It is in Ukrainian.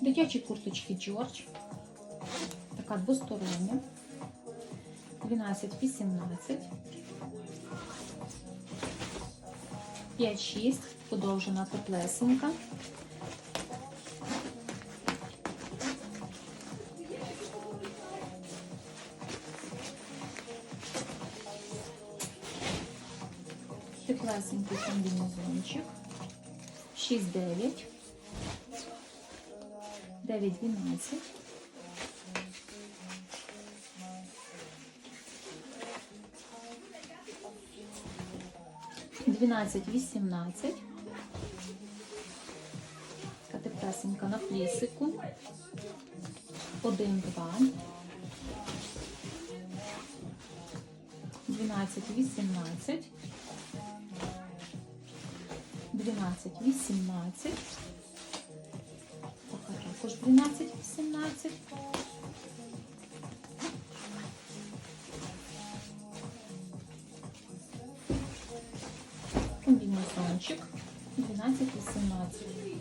Дитячі курточки Джордж. Така двостороння. 12-18. 5-6. Подовжена теплесенька. Теплесенький комбінезончик. 6-9. 9-12. Дванадцять, вісімнадцять. Така теплесенька на флісику. Один, два. Дванадцять, вісімнадцять. Дванадцять, вісімнадцять. Також 12, 18. Комбінезончик 12, 18.